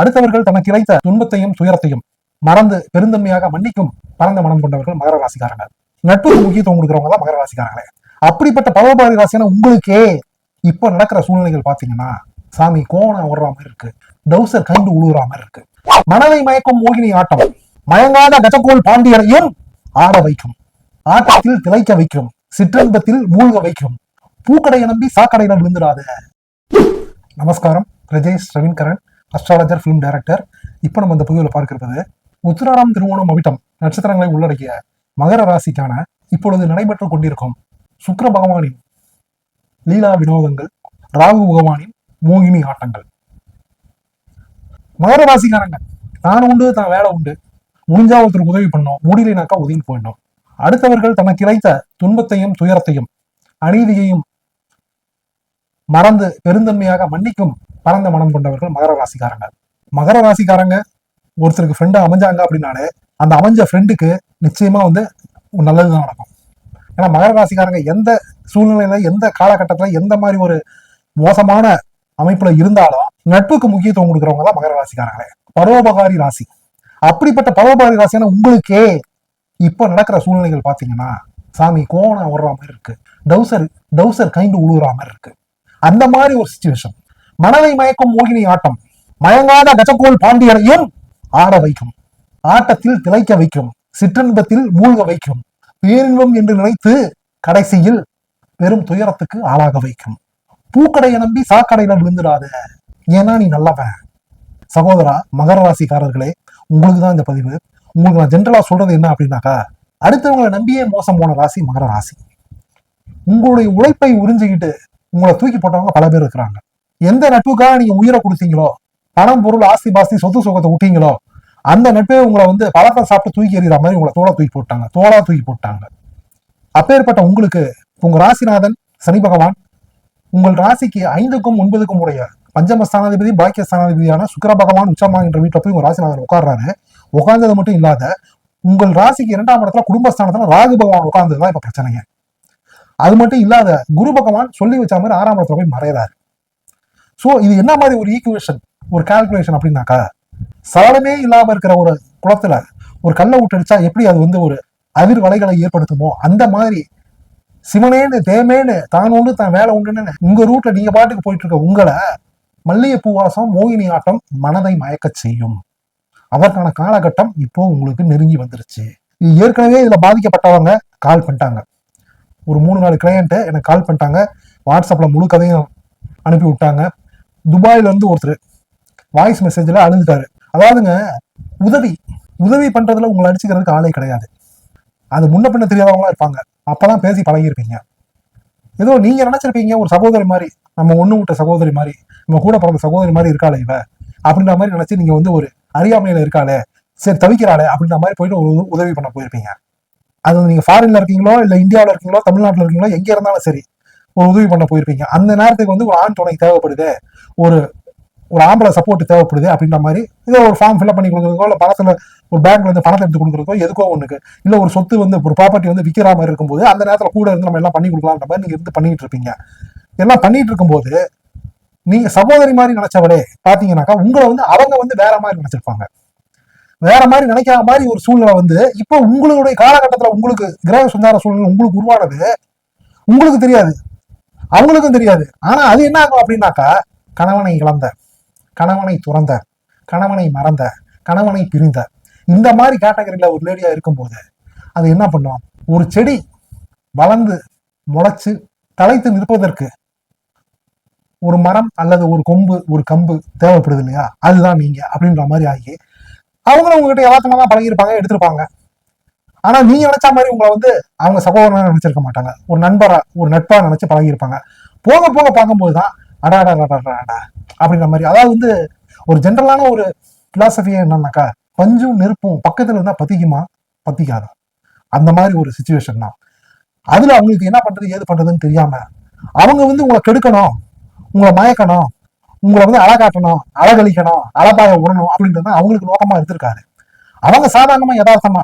அடுத்தவர்கள் தனக்கு இழைத்த துன்பத்தையும் துயரத்தையும் மறந்து பெருந்தன்மையாக மன்னிக்கும் பரந்த மனம் கொண்டவர்கள் மகர ராசிக்காரர்கள் நட்புக்கு முக்கியத்துவம் கொடுக்குறவங்க தான் மகர ராசிக்காரங்களே அப்படிப்பட்ட பரவபாரி ராசியான உங்களுக்கே இப்ப நடக்கிற சூழ்நிலைகள் பாத்தீங்கன்னா சாமி கோணம் ஓடுற மாதிரி இருக்கு. டவுசர் கைண்டு உழுகுற மாதிரி இருக்கு. மனதை மயக்கும் மோகினி ஆட்டம் மயங்காத கஜகோல் பாண்டியரையும் ஆட வைக்கும். ஆட்டத்தில் திளைக்க வைக்கும் சிற்றல்பத்தில் மூழ்க வைக்கும். பூக்கடையை நம்பி சாக்கடையில விழுந்துடாத. நமஸ்காரம். Rajesh Raveenkaran. Astrologer film director இப்போ நம்ம இந்த பதிவில் பார்க்கிறது உத்திராடம் திருவோணம் அவிட்டம் நட்சத்திரங்களை உள்ளடக்கிய மகர ராசிக்கான இப்பொழுது நடைபெற்றுக் கொண்டிருக்கும் சுக்கர பகவானின் லீலா வினோதங்கள் ராகு பகவானின் மோகினி ஆட்டங்கள். மகர ராசிக்காரங்க நான் உண்டு தான் வேலை உண்டு. முடிஞ்சா ஒருத்தருக்கு உதவி பண்ணோம் முடியலைனாக்கா உதவி போயிடணும். அடுத்தவர்கள் தனக்கு கிடைத்த துன்பத்தையும் துயரத்தையும் அநீதியையும் மறந்து பெருந்தன்மையாக மன்னிக்கும் பரந்த மனம் கொண்டவர்கள் மகர ராசிக்காரங்க. மகர ராசிக்காரங்க ஒருத்தருக்கு ஃப்ரெண்டு அமைஞ்சாங்க அப்படின்னாலே அந்த அமைஞ்ச ஃப்ரெண்டுக்கு நிச்சயமா வந்து நல்லது தான் நடக்கும். ஏன்னா மகர ராசிக்காரங்க எந்த சூழ்நிலையில எந்த காலகட்டத்தில் எந்த மாதிரி ஒரு மோசமான அமைப்புல இருந்தாலும் நட்புக்கு முக்கியத்துவம் கொடுக்குறவங்க தான் மகர ராசிக்காரங்களே. பரோபகாரி ராசி. அப்படிப்பட்ட பரோபகாரி ராசியான உங்களுக்கே இப்போ நடக்கிற சூழ்நிலைகள் பார்த்தீங்கன்னா சாமி கோணம் ஓடுற மாதிரி இருக்கு. டவுசர் டவுசர் கைண்டு உழுவுற மாதிரி இருக்கு. அந்த மாதிரி ஒரு சுச்சுவேஷன் மனதை மயக்கும் மோகினி ஆட்டம். மயங்காத கஜகோல் பாண்டியரையும் ஆட வைக்கும். ஆட்டத்தில் திளைக்க வைக்கும். சிற்றின்பத்தில் மூழ்க வைக்கும். பேரின்பம் என்று நினைத்து கடைசியில் பெரும் துயரத்துக்கு ஆளாக வைக்கும். பூக்கடையை நம்பி சாக்கடையில விழுந்துடாத. ஏன்னா நீ நல்லவன். சகோதரா மகர ராசிக்காரர்களே உங்களுக்கு தான் இந்த பதிவு. உங்களுக்கு நான் ஜென்ரலா சொல்றது என்ன அப்படின்னாக்கா அடுத்தவங்களை நம்பியே மோசம் போன ராசி மகர ராசி. உங்களுடைய உழைப்பை உறிஞ்சிக்கிட்டு உங்களை தூக்கி போட்டவங்க பல பேர் இருக்கிறாங்க. எந்த நட்புக்காக நீங்க உயிரை கொடுத்தீங்களோ பணம் பொருள் ஆஸ்தி பாஸ்தி சொத்து சுகத்தை விட்டீங்களோ அந்த நட்பே உங்களை வந்து பழத்தை சாப்பிட்டு தூக்கி எறிகிற மாதிரி உங்களை தோளா தூக்கி போட்டாங்க. தோலா தூக்கி போட்டாங்க. அப்பேற்பட்ட உங்களுக்கு உங்க ராசிநாதன் சனி பகவான் உங்கள் ராசிக்கு ஐந்துக்கும் ஒன்பதுக்கும் உடைய பஞ்சம ஸானாதிபதி பாக்கிய ஸ்தானாதிபதியான சுக்கர பகவான் உச்சமாகின்ற வீட்டில் போய் உங்க ராசிநாதன் உட்கார்றாரு. உட்கார்ந்தது மட்டும் இல்லாத உங்கள் ராசிக்கு இரண்டாம் இடத்துல குடும்பஸ்தானத்துல ராகு பகவான் உட்கார்ந்ததுதான் இப்ப பிரச்சனைங்க. அது மட்டும் இல்லாத குரு பகவான் சொல்லி வச்ச மாதிரி ஆறாம் இடத்துல போய் மறையிறாரு. ஸோ இது என்ன மாதிரி ஒரு ஈக்குவேஷன் ஒரு கால்குலேஷன் அப்படின்னாக்கா சலனமே இல்லாமல் இருக்கிற ஒரு குளத்துல ஒரு கல்லை விட்டடிச்சா எப்படி அது வந்து ஒரு அதிர் வலைகளை ஏற்படுத்துமோ அந்த மாதிரி சிவனேன்னு தேமேன்னு தான் உண்டு தான் வேலை உண்டுன்னு உங்க ரூட்ல நீங்க பாட்டுக்கு போயிட்டு இருக்க உங்களை மல்லிகை பூவாசம் மோகினி ஆட்டம் மனதை மயக்கச் செய்யும். அதற்கான காலகட்டம் இப்போ உங்களுக்கு நெருங்கி வந்துருச்சு. இது ஏற்கனவே இதுல பாதிக்கப்பட்டவங்க கால் பண்ணிட்டாங்க. ஒரு மூணு நாலு கிளையண்ட்டு எனக்கு கால் பண்ணிட்டாங்க. வாட்ஸ்அப்பில் முழு கதையும் அனுப்பி விட்டாங்க துபாயில இருந்து ஒருத்தர் வாய்ஸ் மெசேஜில் அழுதுட்டாரு. அதாவதுங்க உதவி. உதவி பண்றதுல உங்களை அடிச்சுக்கிறதுக்கு ஆளே கிடையாது. அது முன்ன பின்ன தெரியாதவங்களா இருப்பாங்க. அப்பதான் பேசி பழகியிருப்பீங்க. ஏதோ நீங்க நினைச்சிருப்பீங்க ஒரு சகோதரி மாதிரி நம்ம ஒண்ணு விட்ட சகோதரி மாதிரி நம்ம கூட பிறந்த சகோதரி மாதிரி இருக்காளே இவ அப்படின்ற மாதிரி நினைச்சு நீங்க வந்து ஒரு அறியாமையில இருக்காளே சரி தவிக்கிறாளே அப்படின்ற மாதிரி போயிட்டு ஒரு உதவி பண்ண போயிருப்பீங்க. அது நீங்கள் நீங்க ஃபாரின்ல இருக்கீங்களோ இல்ல இந்தியாவில் இருக்கீங்களோ தமிழ்நாட்டில் இருக்கீங்களோ எங்க இருந்தாலும் சரி ஒரு உதவி பண்ண போயிருப்பீங்க. அந்த நேரத்துக்கு வந்து ஒரு ஆண் துணை தேவைப்படுது. ஒரு ஒரு ஆம்பளை சப்போர்ட் தேவைப்படுது அப்படின்ற மாதிரி இதை ஒரு ஃபார்ம் ஃபில்அப் பண்ணி கொடுக்குறதுக்கோ இல்லை பணத்தில் ஒரு பேங்க்ல இருந்து பணத்தை எடுத்து கொடுக்குறதுக்கோ எதுக்கோ ஒன்றுக்கு இல்லை ஒரு சொத்து வந்து ஒரு ப்ராப்பர்ட்டி வந்து விற்கிற மாதிரி இருக்கும்போது அந்த நேரத்தில் கூட இருந்து நம்ம எல்லாம் பண்ணி கொடுக்கலாம்ன்ற மாதிரி நீங்கள் இருந்து பண்ணிட்டு இருப்பீங்க. எல்லாம் பண்ணிட்டு இருக்கும்போது நீங்க சகோதரி மாதிரி நினைச்சவளே பாத்தீங்கன்னாக்கா உங்களை வந்து அவங்க வந்து வேற மாதிரி நினைச்சிருப்பாங்க. வேற மாதிரி நினைக்காத மாதிரி ஒரு சூழ்நிலை வந்து இப்போ உங்களுடைய காலகட்டத்தில் உங்களுக்கு கிரக சுந்தார சூழ்நிலை உங்களுக்கு உருவானது உங்களுக்கு தெரியாது. அவங்களுக்கும் தெரியாது. ஆனா அது என்ன ஆகும் அப்படின்னாக்கா கணவனை இழந்த கணவனை துறந்த கணவனை மறந்த கணவனை பிரிந்த இந்த மாதிரி கேட்டகரியில ஒரு லேடியா இருக்கும்போது அது என்ன பண்ணும்? ஒரு செடி வளர்ந்து முளைச்சு தலைத்து நிற்பதற்கு ஒரு மரம் அல்லது ஒரு கொம்பு ஒரு கம்பு தேவைப்படுது இல்லையா? அதுதான் நீங்க அப்படின்ற மாதிரி ஆகி அவங்களும் உங்ககிட்ட யதார்த்தமா தான் பழகிருப்பாங்க எடுத்திருப்பாங்க. ஆனா நீங்க நினைச்ச மாதிரி உங்களை வந்து அவங்க சகோதரனா நினைச்சிருக்க மாட்டாங்க. ஒரு நண்பரா ஒரு நட்பா நினைச்சு பழகிருப்பாங்க போக போக பார்க்கும்போது தான் அடாடா அடா அப்படின்ற மாதிரி. அதாவது வந்து ஒரு ஜென்ரலான ஒரு பிலாசபியே என்னன்னாக்கா பஞ்சும் நெருப்பும் பக்கத்துல இருந்தா பத்திக்குமா? பத்திக்காதா. அந்த மாதிரி ஒரு சுச்சுவேஷன் தான். அதுல அவங்களுக்கு என்ன பண்றது ஏது பண்றதுன்னு தெரியாம அவங்க வந்து உங்களை கெடுக்கணும் உங்களை மயக்கணும் உங்களை வந்து அழகாட்டணும் அழகழிக்கணும் அழகாய விடணும் அப்படின்றது தான் அவங்களுக்கு நோக்கமா இருந்திருக்காரு. அவங்க சாதாரணமா யதார்த்தமா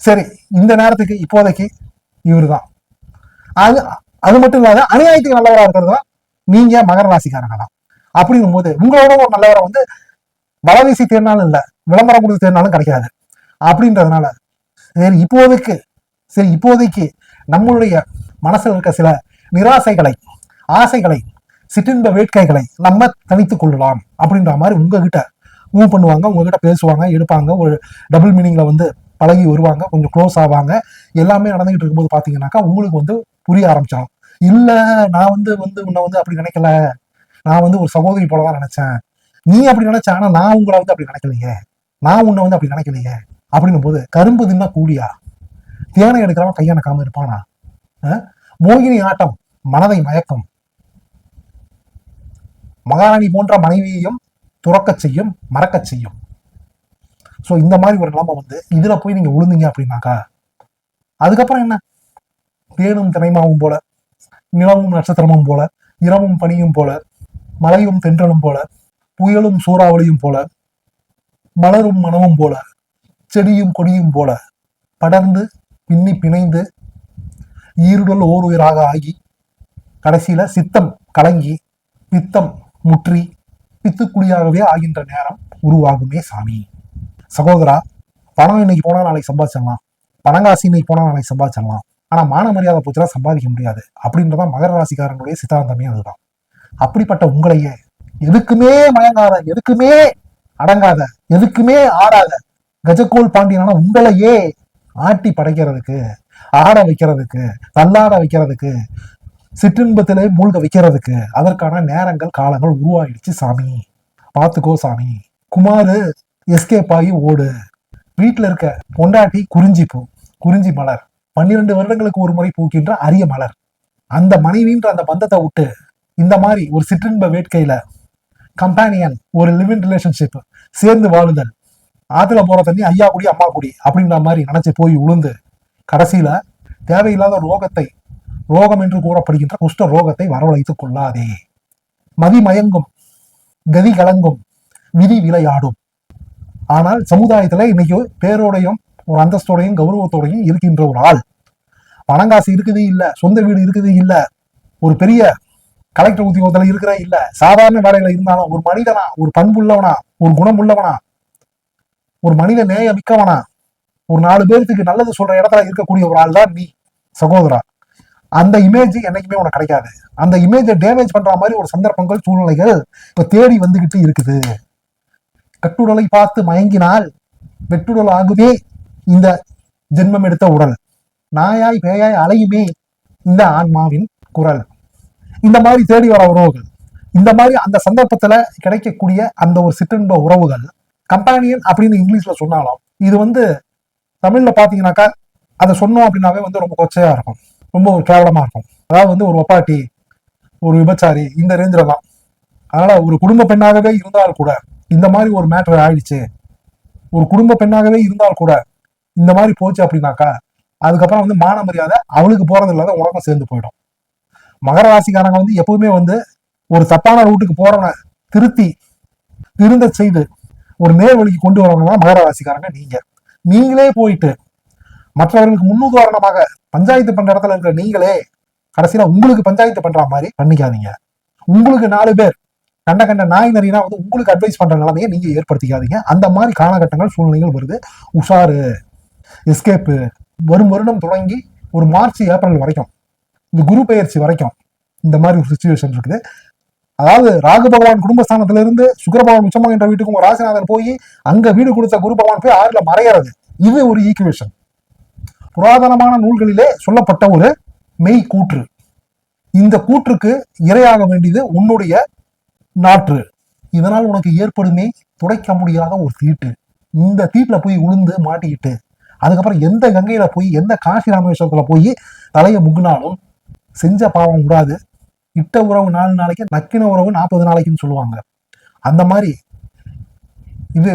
சரி இந்த நேரத்துக்கு இப்போதைக்கு இவர்தான். அது அது மட்டும் இல்லாத அநியாயத்துக்கு நல்லவரா இருக்கிறது தான் நீங்க மகர ராசிக்காரங்க தான் அப்படின்னும் போது உங்களோட ஒரு நல்லவரை வந்து வளவீசி தேர்னாலும் இல்லை விளம்பரம் கொடுத்து தேர்னாலும் கிடைக்காது. அப்படின்றதுனால சரி இப்போதைக்கு சரி இப்போதைக்கு நம்மளுடைய மனசில் இருக்க சில நிராசைகளை ஆசைகளை சிற்றின்ப வேட்கைகளை நம்ம தனித்துக் கொள்ளலாம் அப்படின்ற மாதிரி உங்ககிட்ட மூவ் பண்ணுவாங்க உங்ககிட்ட பேசுவாங்க எடுப்பாங்க ஒரு டபுள் மீனிங்ல வந்து பழகி வருவாங்க கொஞ்சம் க்ளோஸ் ஆவாங்க. எல்லாமே நடந்துகிட்டு இருக்கும்போது பார்த்தீங்கன்னாக்கா உங்களுக்கு வந்து புரிய ஆரம்பிச்சிடும். இல்ல நான் வந்து வந்து உன்னை வந்து அப்படி நினைக்கல. நான் வந்து ஒரு சகோதரி போலதான் நினைச்சேன். நீ அப்படி நினைச்ச ஆனா நான் உங்களை வந்து அப்படி நினைக்கலையே. நான் உன்னை வந்து அப்படி நினைக்கலையே. அப்படின்னும் போது கரும்பு தின்னா கூடியா தேனை எடுக்கிறவன் கையணக்காம இருப்பானா? அஹ்? மோகினி ஆட்டம் மனதை மயக்கம். மகாராணி போன்ற மனைவியையும் துறக்கச் செய்யும் மறக்கச் செய்யும். ஸோ இந்த மாதிரி ஒரு நிலைமை வந்து இதில் போய் நீங்கள் விழுந்தீங்க அப்படின்னாக்கா அதுக்கப்புறம் என்ன? தேனும் தினைமாவும் போல நிலவும் நட்சத்திரமும் போல இரவும் பனியும் போல மலையும் தென்றலும் போல புயலும் சூறாவளியும் போல மலரும் மனமும் போல செடியும் கொடியும் போல படர்ந்து பின்னி பிணைந்து ஈருடல் ஓர் உயிராக ஆகி கடைசியில சித்தம் கலங்கி பித்தம் முற்றி பித்துக்குழியாகவே ஆகின்ற நேரம் உருவாகுமே சாமி. சகோதரா பணம் இன்னைக்கு போனால் நாளைக்கு சம்பாதிச்சிடலாம். பணங்காசி இன்னைக்கு போனால் நாளைக்கு சம்பாதிச்சிடலாம். ஆனால் மான மரியாதை போச்சுனா சம்பாதிக்க முடியாது. அப்படின்றதான் மகர ராசிக்காரனுடைய சித்தாந்தமே அதுதான். அப்படிப்பட்ட உங்களையே எதுக்குமே மயங்காத எதுக்குமே அடங்காத எதுக்குமே ஆடாத கஜகோல் பாண்டியனான உங்களையே ஆட்டி படைக்கிறதுக்கு ஆட வைக்கிறதுக்கு தள்ளாட வைக்கிறதுக்கு சிற்றின்பத்திலே மூழ்க வைக்கிறதுக்கு அதற்கான நேரங்கள் காலங்கள் உருவாயிடுச்சு சாமி. பார்த்துக்கோ சாமி. குமாரு எஸ்கேப் ஆகி ஓடு. வீட்டில் இருக்க பொண்டாட்டி குறிஞ்சி பூ குறிஞ்சி மலர் பன்னிரண்டு வருடங்களுக்கு ஒரு முறை பூக்கின்ற அரிய மலர். அந்த மனைவின்ற அந்த பந்தத்தை விட்டு இந்த மாதிரி ஒரு சிற்றின்ப வேட்கையில கம்பானியன் ஒரு லிவிங் ரிலேஷன்ஷிப் சேர்ந்து வாழுதல். ஆத்துல போற தண்ணி ஐயா குடி அம்மா குடி அப்படின்ற மாதிரி நினைச்சு போய் உளுந்து கடைசியில தேவையில்லாத ரோகத்தை ரோகம் என்று கூறப்படுகின்ற குஷ்ட ரோகத்தை வரவழைத்துக் கொள்ளாதே. மதிமயங்கும் கதி கலங்கும் விதி விளையாடும். ஆனால் சமுதாயத்தில் இன்னைக்கு பேரோடையும் ஒரு அந்தஸ்தோடையும் கௌரவத்தோடையும் இருக்கின்ற ஒரு ஆள். பணங்காசு இருக்குது இல்லை சொந்த வீடு இருக்குது இல்லை ஒரு பெரிய கலெக்டர் உத்தியோகத்தில் இருக்கிற இல்லை சாதாரண வேலையில் இருந்தாலும் ஒரு மனிதனா ஒரு பண்புள்ளவனா ஒரு குணம் உள்ளவனா ஒரு மனித நேய மிக்கவனா ஒரு நாலு பேர்த்துக்கு நல்லது சொல்ற இடத்துல இருக்கக்கூடிய ஒரு ஆள் தான் நீ சகோதரா. அந்த இமேஜ் என்னைக்குமே உனக்கு கிடைக்காது. அந்த இமேஜை டேமேஜ் பண்ற மாதிரி ஒரு சந்தர்ப்பங்கள் சூழ்நிலைகள் இப்ப தேடி வந்துகிட்டு இருக்குது. கட்டுடலை பார்த்து மயங்கினால் வெட்டுடல் ஆகுமே இந்த ஜென்மம் எடுத்த உடல். நாயாய் பேயாய் அலையுமே இந்த ஆன்மாவின் குரல். இந்த மாதிரி தேடி வர உறவுகள். இந்த மாதிரி அந்த சந்தர்ப்பத்துல கிடைக்கக்கூடிய அந்த ஒரு சிற்றின்ப உறவுகள். கம்பானியன் அப்படின்னு இங்கிலீஷ்ல சொன்னாலும் இது வந்து தமிழ்ல பாத்தீங்கன்னாக்கா அதை சொன்னோம் அப்படின்னாவே வந்து ரொம்ப கொச்சையா இருக்கும். ரொம்ப ஒரு கேவலமா இருக்கும். அதாவது வந்து ஒரு ஒப்பாட்டி ஒரு விபச்சாரி இந்த ரேஞ்சில தான். அதனால ஒரு குடும்ப பெண்ணாகவே இருந்தால் கூட இந்த மாதிரி ஒரு மேட்டர் ஆயிடுச்சு. ஒரு குடும்ப பெண்ணாகவே இருந்தால் கூட இந்த மாதிரி போச்சு அப்படின்னாக்கா அதுக்கப்புறம் வந்து மான மரியாதை அவளுக்கு போறது இல்லாத உலகம் சேர்ந்து போயிடும். மகர ராசிக்காரங்க வந்து எப்பவுமே வந்து ஒரு தப்பான ரூட்டுக்கு போறவனை திருத்தி திருந்த செய்து ஒரு நேர்வழிக்கு கொண்டு வரவங்க தான் மகர ராசிக்காரங்க நீங்க. நீங்களே போயிட்டு மற்றவர்களுக்கு முன்னுதாரணமாக பஞ்சாயத்து பண்ற இடத்துல இருக்கிற நீங்களே கடைசியில உங்களுக்கு பஞ்சாயத்து பண்ற மாதிரி பண்ணிக்காதீங்க. உங்களுக்கு நாலு பேர் கண்ட கண்ட நாய் நரினா வந்து உங்களுக்கு அட்வைஸ் பண்ற நிலைமையை நீங்க ஏற்படுத்திக்காதீங்க. அந்த மாதிரி காலகட்டங்கள் சூழ்நிலைகள் வருது. உஷாரு எஸ்கேப்பு வரும் வருடம் தொடங்கி ஒரு மார்ச் ஏப்ரல் வரைக்கும் இந்த குரு பெயர்ச்சி வரைக்கும் இந்த மாதிரி ஒரு சுச்சுவேஷன் இருக்குது. அதாவது ராகு பகவான் குடும்பஸ்தானத்துல இருந்து சுக்கிர பகவான் உச்சமாகின்ற வீட்டுக்கு ராசிநாதன் போய் அங்க வீடு கொடுத்த குரு பகவான் போய் ஆறுல மறையிறது. இது ஒரு ஈக்குவேஷன் புராதனமான நூல்களிலே சொல்லப்பட்ட ஒரு மெய் கூற்று. இந்த கூற்றுக்கு இரையாக வேண்டியது உன்னுடைய நாற்று. இதனால் உனக்கு ஏற்படுமே துடைக்க முடியாத ஒரு தீட்டு. இந்த தீட்டில் போய் உளுந்து மாட்டிக்கிட்டு அதுக்கப்புறம் எந்த கங்கையில போய் எந்த காசி ராமேஸ்வரத்தில் போய் தலையை முகுனாலும் செஞ்ச பாவம் விடாது இட்ட உறவு நாலு நாளைக்கு நக்கின உறவு நாற்பது நாளைக்குன்னு சொல்லுவாங்க. அந்த மாதிரி இது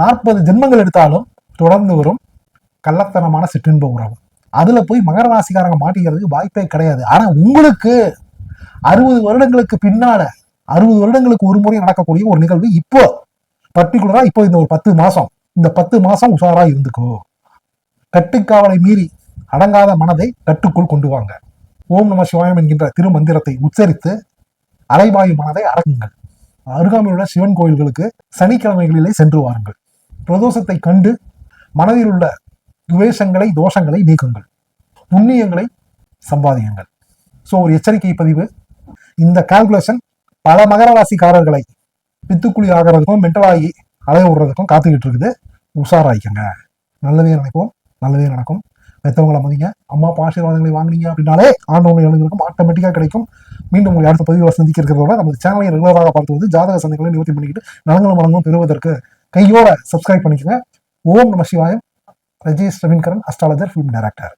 நாற்பது ஜென்மங்கள் எடுத்தாலும் தொடர்ந்து வரும் கள்ளத்தனமான சிற்றின்ப உறவு. அதுல போய் மகர ராசிக்காரங்க மாட்டிக்கிறதுக்கு வாய்ப்பே கிடையாது. ஆனா உங்களுக்கு அறுபது வருடங்களுக்கு பின்னால அறுபது வருடங்களுக்கு ஒரு முறை நடக்கக்கூடிய ஒரு நிகழ்வு இப்போ பர்டிகுலரா இப்போ இந்த ஒரு பத்து மாசம். இந்த பத்து மாசம் உஷாரா இருந்துக்கோ. கட்டுக்காவலை மீறி அடங்காத மனதை கட்டுக்குள் கொண்டு வாங்க. ஓம் நம சிவாயம் என்கின்ற திருமந்திரத்தை உச்சரித்து அலைவாயு மனதை அடக்குங்கள். அருகாமையில் உள்ள சிவன் கோயில்களுக்கு சனிக்கிழமைகளிலே சென்று வாருங்கள். பிரதோஷத்தை கண்டு மனதில் உள்ள துவேஷங்களை தோஷங்களை நீக்குங்கள். புண்ணியங்களை சம்பாதியுங்கள். ஸோ ஒரு எச்சரிக்கை பதிவு. இந்த கால்குலேஷன் பல மகர ராசிக்காரர்களை பித்துக்குழி ஆகிறதுக்கும் மென்டலாகி அலைய விடுறதுக்கும் காத்துக்கிட்டு இருக்குது. உஷாராயிக்கங்க. நல்லதே நடக்கும் நல்லதே நடக்கும். பெற்றவங்களை மதிங்க. அம்மா ஆசீர்வாதங்களை வாங்குனீங்க அப்படின்னாலே ஆண்டவங்களை எழுதுக்கும் ஆட்டோமேட்டிக்காக கிடைக்கும். மீண்டும் உங்களை அடுத்த பதிவுகளை சந்திக்க இருக்கிறதோட நமது சேனலை ரெகுலராக பார்த்து வந்து ஜாதக சந்தைகளை நிவர்த்தி பண்ணிக்கிட்டு நலங்களும் வளங்களும் பெறுவதற்கு கையோட சப்ஸ்கிரைப் பண்ணிக்கோங்க. ஓம் நம Sivayam. Rajesh Raveenkaran astrologer film director